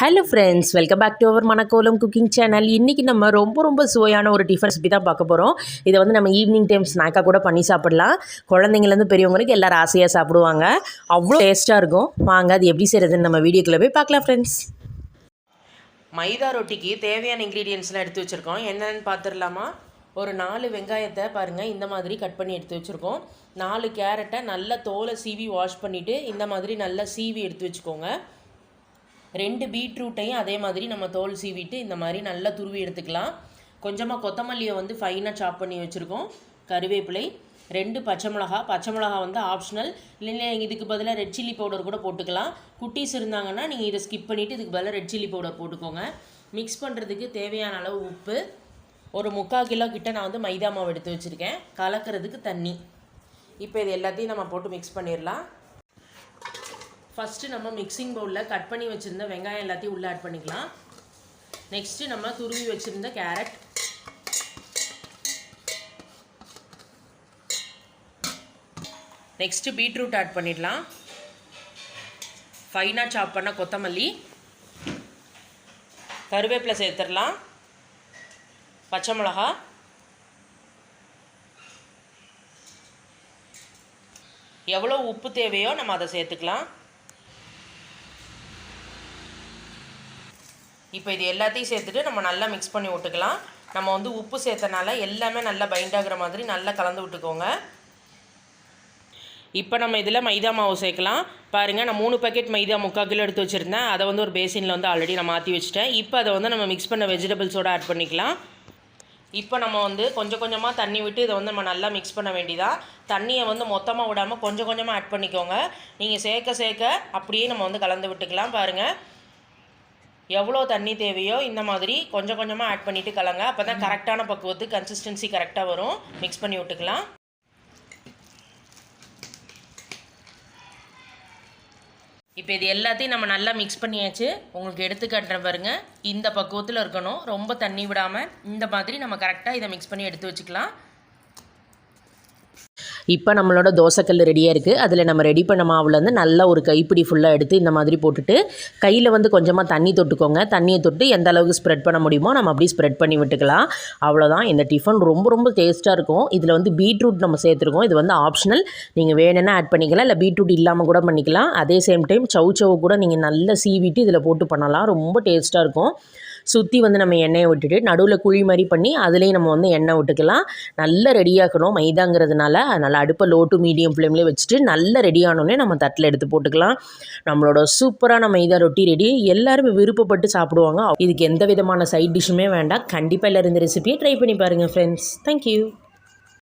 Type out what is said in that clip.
Hello friends welcome back to our Manakkolam cooking channel இன்றைக்கி நம்ம ரொம்ப ரொம்ப சுவையான ஒரு டிஃபன் ரெசிபி தான் பார்க்க போகிறோம் இதை வந்து நம்ம ஈவினிங் டைம் ஸ்நாக்காக கூட பண்ணி சாப்பிடலாம். குழந்தைங்கலேருந்து பெரியவங்களுக்கு எல்லோரும் ஆசையாக சாப்பிடுவாங்க. அவ்வளோ டேஸ்ட்டாக இருக்கும். வாங்க அது எப்படி செய்கிறதுன்னு நம்ம வீடியோக்குள்ளே போய் பார்க்கலாம் ஃப்ரெண்ட்ஸ் மைதா ரொட்டிக்கு தேவையான இன்க்ரீடியன்ஸ்லாம் எடுத்து வச்சுருக்கோம். என்னென்னு பார்த்துடலாமா? ஒரு நாலு வெங்காயத்தை பாருங்கள் இந்த மாதிரி கட் பண்ணி எடுத்து வச்சுருக்கோம். நாலு கேரட்டை நல்லா தோலை சீவி வாஷ் பண்ணிவிட்டு இந்த மாதிரி நல்லா சீவி எடுத்து வச்சுக்கோங்க. ரெண்டு பீட்ரூட்டையும் அதே மாதிரி நம்ம தோல் சீவிட்டு இந்த மாதிரி நல்லா துருவி எடுத்துக்கலாம். கொஞ்சமாக கொத்தமல்லியை வந்து ஃபைனாக சாப் பண்ணி வச்சுருக்கோம். கருவேப்பிலை ரெண்டு பச்சை மிளகா. பச்சை மிளகா வந்து ஆப்ஷனல் இல்லைன்னா இதுக்கு பதிலாக ரெட் சில்லி பவுடர் கூட போட்டுக்கலாம். குட்டீஸ் இருந்தாங்கன்னா நீங்கள் இதை ஸ்கிப் பண்ணிவிட்டு இதுக்கு பதிலாக ரெட் சில்லி பவுடர் போட்டுக்கோங்க. மிக்ஸ் பண்ணுறதுக்கு தேவையான அளவு உப்பு. ஒரு முக்கால் கிலோ கிட்ட நான் வந்து மைதா மாவு எடுத்து வச்சுருக்கேன். கலக்கிறதுக்கு தண்ணி. இப்போ இது எல்லாத்தையும் நம்ம போட்டு மிக்ஸ் பண்ணிடலாம். ஃபஸ்ட்டு நம்ம மிக்சிங் பவுலில் கட் பண்ணி வச்சுருந்த வெங்காயம் எல்லாத்தையும் உள்ளே ஆட் பண்ணிக்கலாம். நெக்ஸ்ட்டு நம்ம துருவி வச்சுருந்த கேரட் நெக்ஸ்ட்டு பீட்ரூட் ஆட் பண்ணிடலாம். ஃபைனாக சாப் பண்ண கொத்தமல்லி. கருவேப்பிலை சேர்த்துடலாம். பச்சை மிளகா. எவ்வளோ உப்பு தேவையோ நம்ம அதை சேர்த்துக்கலாம். இப்போ இது எல்லாத்தையும் சேர்த்துட்டு நம்ம நல்லா மிக்ஸ் பண்ணி விட்டுக்கலாம். நம்ம வந்து உப்பு சேர்த்தனால எல்லாமே நல்லா பைண்ட் ஆகுற மாதிரி நல்லா கலந்து விட்டுக்கோங்க. இப்போ நம்ம இதில் மைதா மாவு சேர்க்கலாம். பாருங்கள் நான் மூணு பேக்கெட் மைதா முக்கால் கிலோ எடுத்து வச்சுருந்தேன். அதை வந்து ஒரு பேசினில் வந்து ஆல்ரெடி நான் மாற்றி வச்சுட்டேன். இப்போ அதை வந்து நம்ம மிக்ஸ் பண்ண வெஜிடபிள்ஸோடு ஆட் பண்ணிக்கலாம். இப்போ நம்ம வந்து கொஞ்சம் கொஞ்சமாக தண்ணி விட்டு இதை வந்து நம்ம நல்லா மிக்ஸ் பண்ண வேண்டியதா? தண்ணியை வந்து மொத்தமாக விடாமல் கொஞ்சம் கொஞ்சமாக ஆட் பண்ணிக்கோங்க. நீங்கள் சேர்க்க சேர்க்க அப்படியே நம்ம வந்து கலந்து விட்டுக்கலாம். பாருங்கள் எவ்வளோ தண்ணி தேவையோ இந்த மாதிரி கொஞ்சம் கொஞ்சமாக ஆட் பண்ணிவிட்டு கலங்க. அப்போ தான் கரெக்டான பக்குவத்துக்கு கன்சிஸ்டன்சி கரெக்டாக வரும். மிக்ஸ் பண்ணி விட்டுக்கலாம். இப்போ இது எல்லாத்தையும் நம்ம நல்லா மிக்ஸ் பண்ணியாச்சு. உங்களுக்கு எடுத்து பாருங்க. இந்த பக்குவத்தில் இருக்கணும். ரொம்ப தண்ணி விடாமல் இந்த மாதிரி நம்ம கரெக்டாக இதை மிக்ஸ் பண்ணி எடுத்து வச்சுக்கலாம். இப்போ நம்மளோட தோசைக்கல் ரெடியாக இருக்குது அதில் நம்ம ரெடி பண்ண மாவுலேருந்து நல்லா ஒரு கைப்பிடி ஃபுல்லாக எடுத்து இந்த மாதிரி போட்டுட்டு கையில் வந்து கொஞ்சமாக தண்ணி தொட்டுக்கோங்க. தண்ணியை தொட்டு எந்த அளவுக்கு ஸ்ப்ரெட் பண்ண முடியுமோ நம்ம அப்படியே ஸ்ப்ரெட் பண்ணி விட்டுக்கலாம். அவ்வளோதான் இந்த டிஃபன் ரொம்ப ரொம்ப டேஸ்ட்டாக இருக்கும். இதில் வந்து பீட்ரூட் நம்ம சேர்த்துருக்கோம். இது வந்து ஆப்ஷனல் நீங்கள் வேணும்னா ஆட் பண்ணிக்கலாம். இல்லை பீட்ரூட் இல்லாமல் கூட பண்ணிக்கலாம். அதே சேம் டைம் சவு சவு கூட நீங்கள் நல்லா சீவிட்டு இதில் போட்டு பண்ணலாம். ரொம்ப டேஸ்ட்டாக இருக்கும். சுற்றி வந்து நம்ம எண்ணெயை விட்டுட்டு நடுவில் குழி மாதிரி பண்ணி அதுலேயும் நம்ம வந்து எண்ணெய் விட்டுக்கலாம். நல்லா ரெடியாக்கணும் மைதாங்கிறதுனால அதனால் அடுப்பை லோ டு மீடியம் ஃப்ளேம்லேயே வச்சுட்டு நல்லா ரெடி ஆனோடனே நம்ம தட்டில் எடுத்து போட்டுக்கலாம். நம்மளோட சூப்பரான மைதா ரொட்டி ரெடி எல்லாருமே விருப்பப்பட்டு சாப்பிடுவாங்க. இதுக்கு எந்த விதமான சைட் டிஷ்ஷுமே வேண்டாம். கண்டிப்பாக எல்லோரும் இந்த ரெசிபியை ட்ரை பண்ணி பாருங்கள் ஃப்ரெண்ட்ஸ் தேங்க்யூ